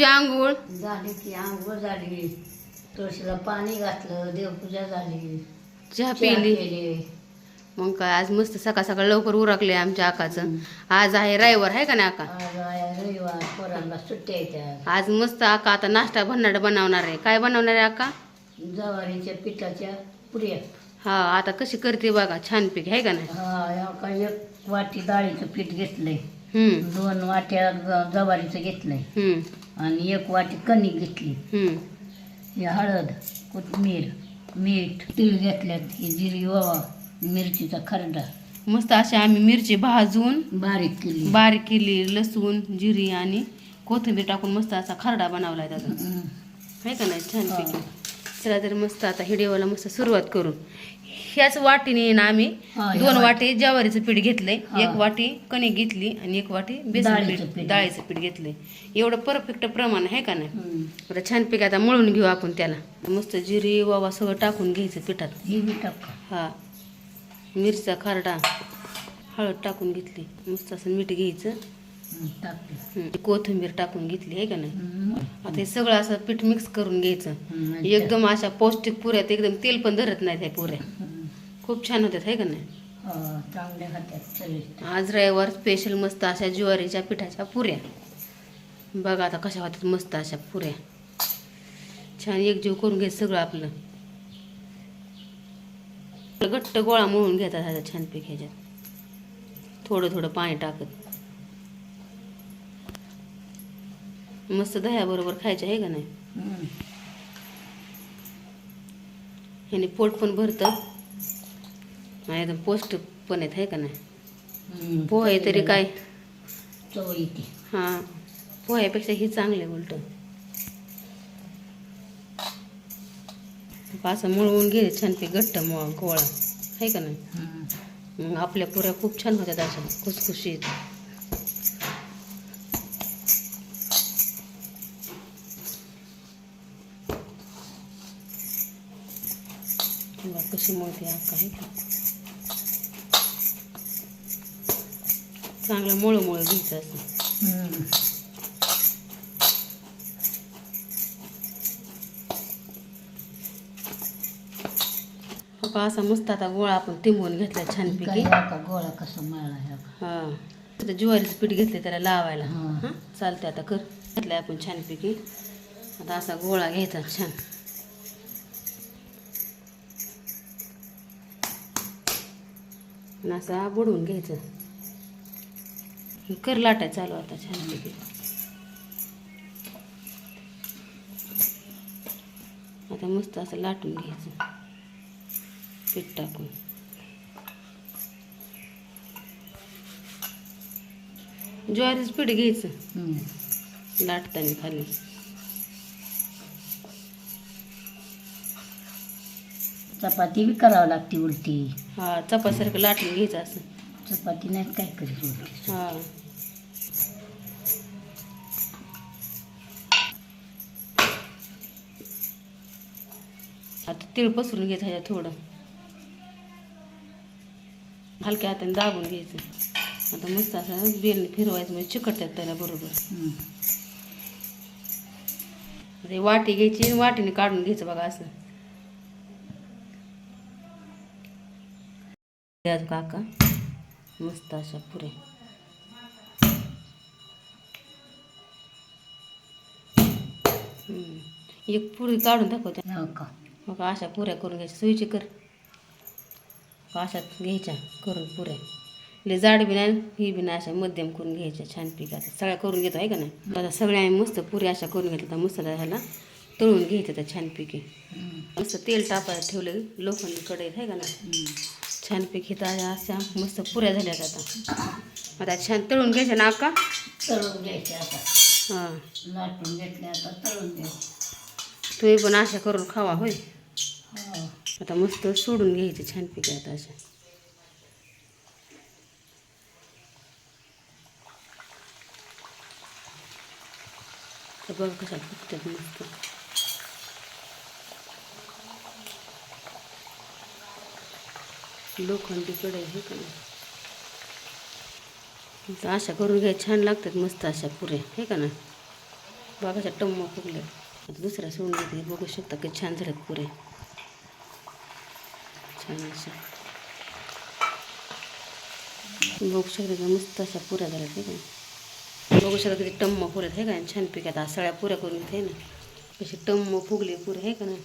तुझी आंघोळ? झाली की आंघोळ झाली. तुळशीला पाणी घातलं देवपूजा झाली. चहा पिली. केली. मग काय आज मस्त सकाळ सकाळ लवकर उरकले आमच्या आकाचं. आज आहे रविवार आहे का नाही आका? आज आहे रविवार पोरांना सुट्ट्या आज मस्त आका आता नाश्ता भन्नाट बनवणार आहे. काय बनवणार आहे आका? जवारीच्या पिठाच्या पुऱ्या. हा आता कशी करते बघा छानपैकी आहे का नाही? हा एक वाटी डाळीचं पीठ घेतलंय. हम्म. दोन वाट्या ग- जवारीचं घेतलंय. हम्म. आणि एक वाटी कणिक घेतली. हम्म. ही हळद कोथिंबीर मीठ तीळ घेतल्यात ही जिरी ओवा मिरचीचा खरडा. मस्त अशी आम्ही मिरची भाजून बारीक केली. बारीक केली लसूण जिरी आणि कोथिंबीर टाकून मस्त असा खरडा बनवलाय त्याचा. हम्म. आहे का नाही? छानपैकी चला तर मस्त आता हिडिओला मस्त सुरुवात करू. ह्याच वाटीने ना आम्ही हा, दोन वाटी- वाटी ज्वारीचं पीठ घेतलंय हा. एक वाटी कणिक घेतली आणि एक वाटी बेसन डाळीचं पीठ पीठ. डाळीचं पीठ घेतलंय एवढं परफेक्ट प्रमाण आहे का नाही हम्म. आता छानपैकी आता मळून घेऊ आपण त्याला मस्त जिरी वावा सगळं टाकून घ्यायचं पिठात ही बी टाका हा मिरचा खरडा हळद टाकून घेतली मस्त असं मीठ घ्यायचं हम्म, टाकते हं. कोथिंबीर टाकून घेतली आहे का नाही हम्म. आता हे सगळं असं पीठ मिक्स करून घ्यायचं हम्म. एकदम अशा पौष्टिक पुऱ्यात एकदम तेल पण धरत नाहीत ह्या पुऱ्या. खूप छान होत्यात आहे का नाही? हा, चांगल्या खात्यात चविष्ट आज रविवार स्पेशल मस्त अशा ज्वारीच्या पिठाच्या पुऱ्या. बघा आता कशा होत्यात मस्त अशा पुऱ्या. छान एकजीव करून घ्यायचं सगळं आपलं. घट्ट गोळा मळून घेतात ह्याच्या छानपैकी ह्याच्यात. थोडं थोडं पाणी टाकत. मस्त दह्याबरोबर खायचं आहे का नाही? हम्म. ह्याने पोट पण भरतं. एकदम पौष्टिक पण येत आहे का नाही. पोहे तरी काय? चव येते. हां. पोह्यापेक्षा हे चांगले उलट. असं मळवून घे छानपैकी घट्ट मग गोळा आहे का नाही. मग आपल्या पुऱ्या खूप छान होत्यात अशा खुसखुशीत. कशी मळते आका आहे चांगलं मळू मळू घ्यायचं असं का असा मस्त आता गोळा आपण तिंबून घेतला छानपैकी. गोळा कसा मळला? हा. आता ज्वारीचं पीठ घेतले त्याला लावायला. हा. हां चालते आता कर. घेतलाय आपण छानपैकी. आता असा गोळा घ्यायचा छान. आणि असा बुडवून घ्यायचं. कर लाटाय चालू आता छानपैकी. आता मस्त असं लाटून घ्यायचं. पीठ टाकून. ज्वारीचं पीठ घ्यायचं. लाटताना खाली. चपाती बी करावं लागते उलटी. हा चपासारखं लाटून घ्यायचं असं. चपाती नाही काय करीत उलटी. हा. आता तीळ पसरून घ्यायचं ह्याच्यात थोडं. हलक्या हाताने दाबून घ्यायचं. आता मस्त असं बेलने फिरवायचं म्हणजे चिकटतात त्याला बरोबर. वाटी घ्यायची वाटीने काढून घ्यायचं बघा असं. काका. मस्त अशा हम्म. एक पुरी काढून दाखवते. हो का? मग अशा पुऱ्या करून घ्यायच्या. सुईची कर. अशा घ्यायच्या करून पुऱ्या. लय जाड बी नाही ही बी नाही अशा मध्यम करून घ्यायच्या छानपैकी आता सगळ्या करून घेतो आहे का नाही? आता सगळ्या आम्ही मस्त पुऱ्या अशा करून घेतल्या आता मसाला ह्याला तळून घ्यायचं त्या छानपैकी. मस्त तेल टाकायला ठेवले लोखंडी कढईत आहे का ना हम्म. छानपैकी ताज्या अशा मस्त पुऱ्या झाल्यात आता. आता छान तळून घ्यायच्या ना अक्का? तळून घ्यायचे आता. हां. लाटून घेतले आता तळून घ्यायचे. तुम्ही पण अशा करून खावा होय. आता मस्त सोडून घ्यायचे छानपैकी आता अशा. तर बघ कशा फुटतात मस्त. लोखंडी कढई हे का अशा करून घ्या छान लागतात मस्त अशा पुऱ्या हे का ना बागाच्या टम्मा फुगल्या आता दुसरा सोडून घेते बघू शकता की छान झाल्यात पुरे अशा बघू शकता की मस्त अशा पुऱ्या झाल्यात हे का बघू शकता किती टम्म पुऱ्यात हे का छान पिकात आज सगळ्या पुऱ्या करून घेते ना कशी टम्म फुगली पुरे हे का नाही.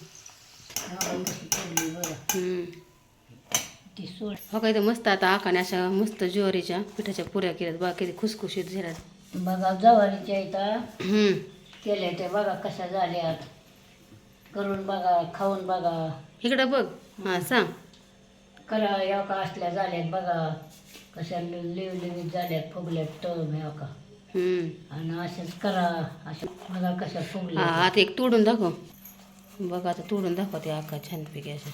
हो काय तर मस्त आता आकाने अशा मस्त ज्वारीच्या पिठाच्या पुऱ्या केल्यात बघा किती खुसखुशीत झाल्यात. बघा जवारीच्या इथं. केल्या ते बघा कशा झाल्यात. करून बघा खाऊन बघा. इकडं बघ हां सांग. करा या का असल्या झाल्यात बघा. कशा लिवलिवीत झाल्यात फुगल्यात तळ या का हम्म. आणि अशाच करा अशा बघा कशा हा फुगल्या आता एक तोडून दाखव. बघा आता तोडून दाखवते आका छानपैकी अशा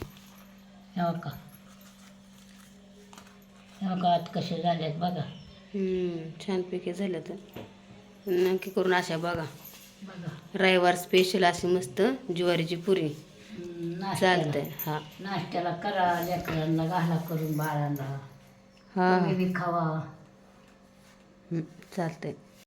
या का या का आत कशा झाल्यात बघा. हम्म, छानपैकी झालं तर. नक्की करून अशा बघा. बघा. रविवार स्पेशल अशी मस्त ज्वारीची पुरी. चालतंय हा. नाश्त्याला करा लेकरांना घाला करून बाळांना. हा. तुम्ही बी खावा. चालतंय.